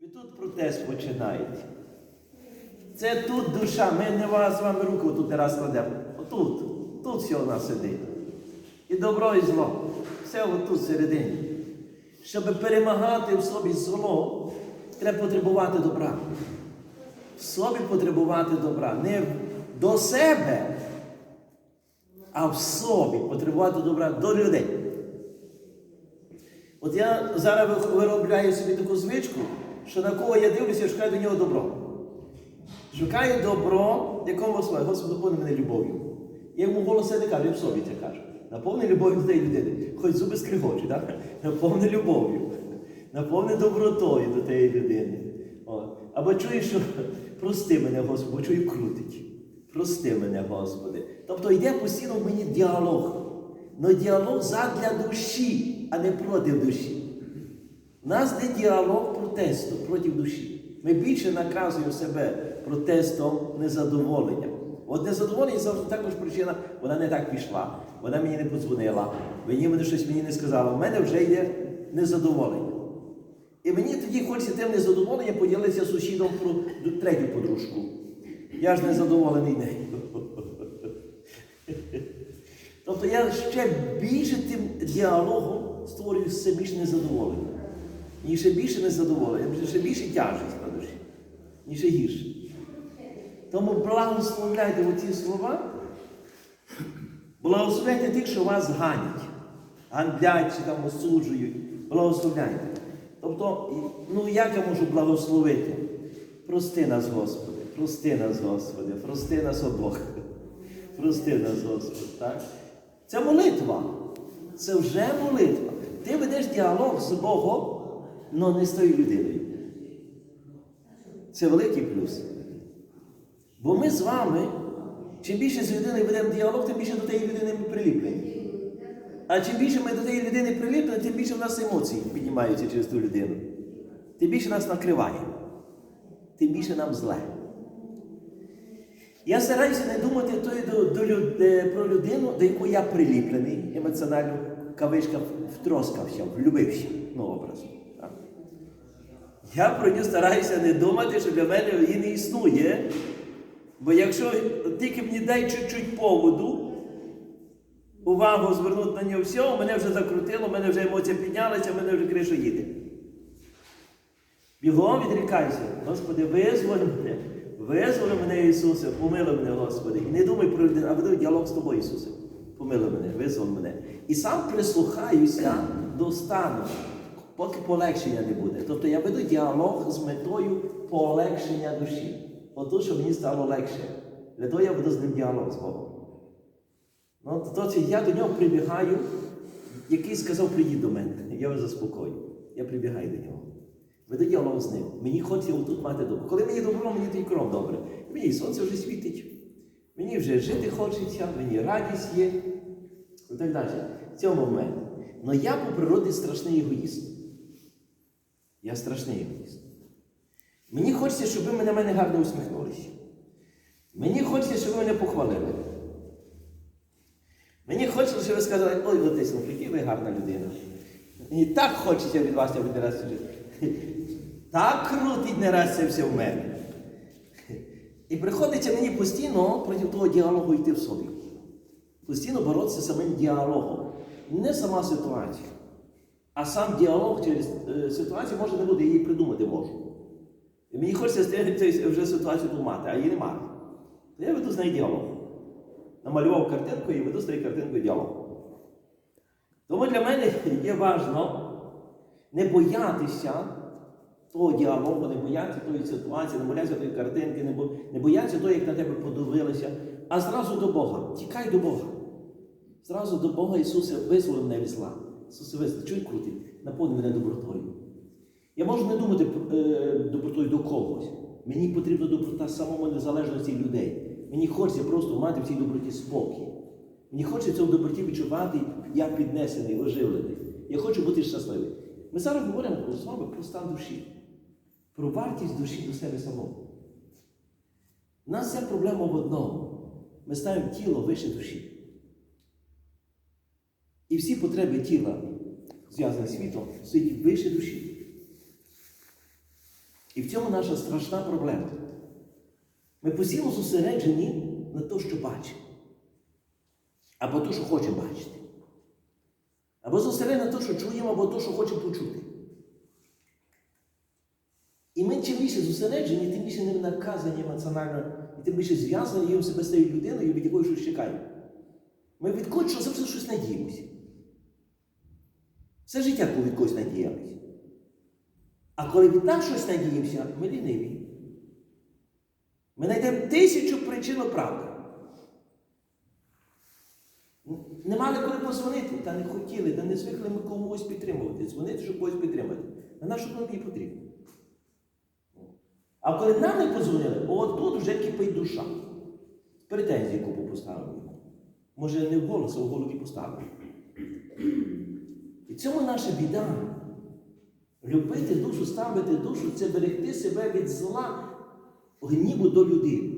Ви тут протест починаєте. Це тут душа. Ми не вас з вами руку тут не раз кладемо. Отут. Тут все нас сидить. І добро, і зло. Все отут всередині. Щоб перемагати в собі зло, треба потребувати добра. В собі потребувати добра. Не до себе, а в собі потребувати добра до людей. От я зараз виробляю собі таку звичку, що на кого я дивлюся, я шукаю до нього добро. Шукаю добро, якому своє, Господи, наповни мене любов'ю. Я йому голоси не кажу, я в собі це кажу. Наповни любов'ю до людини. Хоч зуби скригочуть, так? наповни любов'ю, наповни добротою до тієї людини. О. Або чуєш, що прости мене, Господи, бо чую крутить. Прости мене, Господи. Тобто йде постійно в мені діалог. Но діалог задля душі, а не проти душі. У нас не діалог протесту проти душі. Ми більше наказуємо себе протестом незадоволення. От незадоволення завжди також причина, вона не так пішла, вона мені не подзвонила, мені мене щось мені не сказала. У мене вже йде незадоволення. І мені тоді хочеться тим незадоволенням поділитися з сусідом про третю подружку. Я ж незадоволений нею. Тобто я ще більше тим діалогом створюю все більше незадоволення. Ні ще більше незадоволення, ще більше тяжість на душі, ні ще гірше. Тому благословляйте оці слова, благословляйте тих, що вас ганять, гандлять чи там осуджують. Благословляйте. Тобто, ну як я можу благословити? Прости нас, Господи, прости нас, Господи, прости нас обох. Прости нас, Господи. Так? Це молитва. Це вже молитва. Ти ведеш діалог з Богом, але не з тою людиною. Це великий плюс. Бо ми з вами, чим більше з людиною ведемо діалог, тим більше до тієї людини ми приліплені. А чим більше ми до тієї людини приліплені, тим більше в нас емоції піднімаються через ту людину. Тим більше нас накриває, тим більше нам зле. Я стараюся не думати до, до, люд- е, про людину, до якої я приліплений, емоціонально кавичка втроскався, влюбився, ну образно. Я про нього стараюся не думати, що для мене її не існує. Бо якщо тільки мені дай чуть-чуть поводу, увагу звернути на нього все, мене вже закрутило, мене вже емоція піднялася, мене вже криша їде. Бігом відрікайся, Господи, визволь мене, визволи мене, Ісусе, помилуй мене, Господи. І не думай про людину, а веду діалог з тобою, Ісусе. Помилуй мене, визволь мене. І сам прислухаюся до стану, поки полегшення не буде. Тобто я веду діалог з метою полегшення душі. Ото, щоб мені стало легше. Для того я веду з ним діалог з Богом. Ну, то це я до нього прибігаю, який сказав, прийдіть до мене. Я вас заспокою. Я прибігаю до нього. Веду діалог з ним. Мені хочеться отут мати добро. Коли мені добро, мені той кров добре. Мені сонце вже світить. Мені вже жити хочеться, мені радість є. І так далі. В цьому моменті. Але я по природі страшний егоїст. Я страшний егоїст. Мені хочеться, щоб ви на мене гарно усміхнулися. Мені хочеться, щоб ви мене похвалили. Мені хочеться, щоб ви сказали, ой, ну який ви гарна людина. І так хочеться від вас, не раз чути. Так крутить не раз це все в мене. І приходиться мені постійно проти того діалогу йти в собі. Постійно боротися з самим діалогом. Не сама ситуація. А сам діалог через е, ситуацію може не буде, я її придумати можу. І мені хочеться з вже ситуацію думати, а її немає. То я веду з нею діалог. Намалював картинку і веду з тією картинкою діалог. Тому для мене є важливо не боятися того діалогу, не боятися тої ситуації, не боятися тої картинки, не, бо, не боятися того, як на тебе подивилися, а зразу до Бога. Тікай до Бога. Зразу до Бога Ісусе визволи мене зла. Визволи, чуй крутить, наповни мене добротою. Я можу не думати е, добротою до когось. Мені потрібна доброта самому незалежності людей. Мені хочеться просто мати в цій доброті спокій. Мені хочеться в доброті відчувати, я піднесений, оживлений. Я хочу бути щасливий. Ми зараз говоримо з вами про стан душі, про вартість душі до себе самого. У нас вся проблема в одному. Ми ставимо тіло вище душі. І всі потреби тіла, зв'язані з світом, стоять вище душі. І в цьому наша страшна проблема. Ми постійно зосереджені на те, що бачимо. Або те, що хочемо бачити. Або зосереджені на те, що чуємо, або те, що хочемо почути. І ми чим більше зосереджені, тим більше не наказані емоціонально, і тим більше зв'язані їм себе з тією людиною, від якої щось чекаємо. Ми від що завжди щось надіємося. Все життя від когось надіялися. А коли від нас щось надіємося, ми ліниві. Ми знайдемо тисячу причин правди. Не мали коли позвонити, та не хотіли, та не звикли ми комусь підтримувати. Дзвонити, щоб когось підтримати. На нашу нам їй потрібно. А коли нам не позвонили, от тут вже кипить душа. Претензії купу поставили. Може, не в голос, а в голові поставили. Цьому наша біда. Любити душу, ставити душу це берегти себе від зла, гніву до людини.